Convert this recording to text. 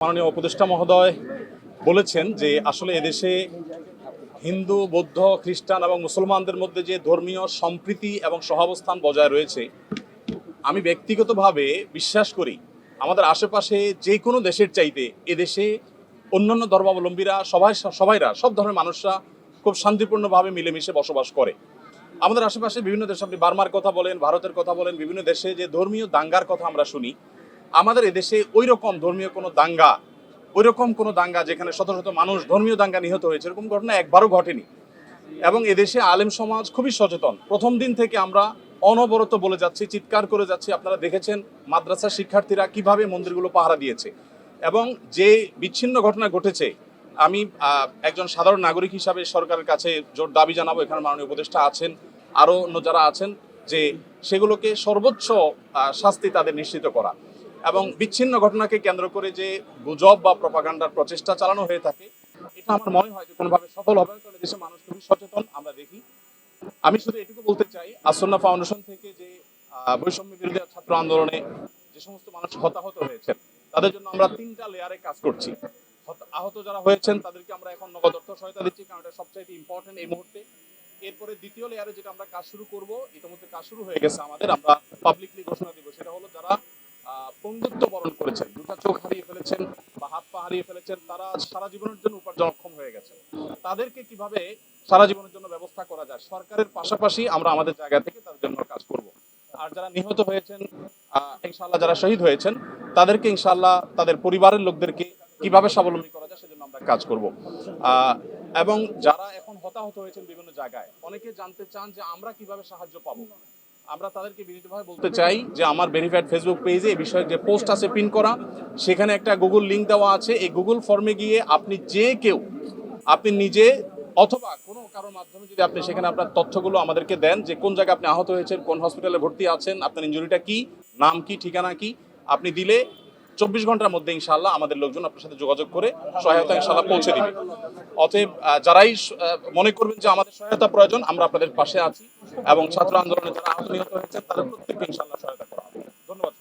মাননীয় উপদেষ্টা মহোদয় বলেছেন যে আসলে এদেশে হিন্দু, বৌদ্ধ, খ্রিস্টান এবং মুসলমানদের মধ্যে যে ধর্মীয় সম্প্রীতি এবং সহাবস্থান বজায় রয়েছে, আমি ব্যক্তিগতভাবে বিশ্বাস করি আমাদের আশেপাশে যে কোনো দেশের চাইতে এদেশে অন্যান্য ধর্মাবলম্বীরা, সবাই, সবাইরা, সব ধর্মের মানুষরা খুব শান্তিপূর্ণভাবে মিলেমিশে বসবাস করে। আমাদের আশেপাশে বিভিন্ন দেশে, আপনি বার্মার কথা বলেন, ভারতের কথা বলেন, বিভিন্ন দেশে যে ধর্মীয় দাঙ্গার কথা আমরা শুনি আমাদের এদেশে ওই রকম ধর্মীয় কোনো দাঙ্গা ওই রকম কোনো দাঙ্গা যেখানে শত শত মানুষ ধর্মীয় দাঙ্গা নিহত হয়েছে, এরকম ঘটনা একবারও ঘটেনি। এবং এদেশে আলেম সমাজ খুবই সচেতন। প্রথম দিন থেকে আমরা অনবরত বলে যাচ্ছি, চিৎকার করে যাচ্ছি। আপনারা দেখেছেন মাদ্রাসা শিক্ষার্থীরা কীভাবে মন্দিরগুলো পাহারা দিয়েছে। এবং যে বিচ্ছিন্ন ঘটনা ঘটেছে, আমি একজন সাধারণ নাগরিক হিসাবে সরকারের কাছে জোর দাবি জানাব, এখানে মাননীয় উপদেষ্টা আছেন, আরও অন্য যারা আছেন, যে সেগুলোকে সর্বোচ্চ শাস্তি তাদের নিশ্চিত করা। এবং বিচ্ছিন্ন ঘটনাকে কেন্দ্র করে যে গুজব বা প্রপাগান্ডার প্রচেষ্টা চালানো হয়ে থাকে, এটা আমার মনে হয় যে কোনোভাবে সফল হবে কারণ দেশের মানুষ খুবই সচেতন, আমরা দেখি। আমি শুধু এটুকু বলতে চাই, আসন্না ফাউন্ডেশন থেকে যে বৈষম্য বিরোধী ছাত্র আন্দোলনে যে সমস্ত মানুষ হতাহত হয়েছেন, তাদের জন্য আমরা তিনটা লেয়ারে কাজ করছি। আহত যারা হয়েছেন, তাদেরকে আমরা এখন নগদ অর্থ সহায়তা দিচ্ছি, কারণ এটা সবচাইতে ইম্পর্টেন্ট এই মুহূর্তে। এরপরে দ্বিতীয় লেয়ারে যেটা আমরা কাজ শুরু করব, ইতিমধ্যে কাজ শুরু হয়ে গেছে আমাদের, আমরা পাবলিকলি ঘোষণা পঙ্গুত্ব বরণ করেছেন। দুটা চোখ হারিয়ে ফেলেছেন বা হাত পা হারিয়ে ফেলেছেন তারা সারা জীবনের জন্য উপার্জনক্ষম হয়ে গেছে তাদেরকে কীভাবে সারা জীবনের জন্য ব্যবস্থা করা যায়? সরকারের পাশাপাশি আমরা আমাদের জায়গা থেকে তাদের জন্য কাজ করব। আর যারা নিহত হয়েছেন আহ, ইনশাআল্লাহ যারা শহীদ হয়েছেন তাদেরকে ইনশাআল্লাহ তাদের পরিবারের লোকদেরকে কীভাবে স্বাবলম্বী করা যায় সেজন্য আমরা কাজ করব। এবং যারা এখন হতাহত হয়েছেন বিভিন্ন জায়গায় অনেকে জানতে চান যে আমরা কীভাবে সাহায্য পাবো। আমরা তাদেরকে বিনীতভাবে বলতে চাই যে আমার ভেরিফাইড ফেসবুক পেজে এই বিষয়ে যে পোস্ট আছে পিন করা, সেখানে একটা গুগল লিঙ্ক দেওয়া আছে। এই গুগল ফর্মে গিয়ে আপনি যে কেউ, আপনি নিজে অথবা কোনো কারোর মাধ্যমে যদি আপনি সেখানে আপনার তথ্যগুলো আমাদেরকে দেন, যে কোন জায়গায় আপনি আহত হয়েছেন, কোন হসপিটালে ভর্তি আছেন, আপনার ইঞ্জুরিটা কি, নাম কি, ঠিকানা কি, আপনি দিলে চব্বিশ ঘণ্টার মধ্যে ইনশাল্লাহ আমাদের লোকজন আপনার সাথে যোগাযোগ করে সহায়তা ইনশাল্লাহ পৌঁছে দিবে অতএব যারাই মনে করবেন যে আমাদের সহায়তা প্রয়োজন, আমরা আপনাদের পাশে আছি এবং ছাত্র আন্দোলনে যারা আহত নিহত হয়েছে তাদের প্রত্যেককে ইনশাল্লাহ সহায়তা করা হবে ধন্যবাদ।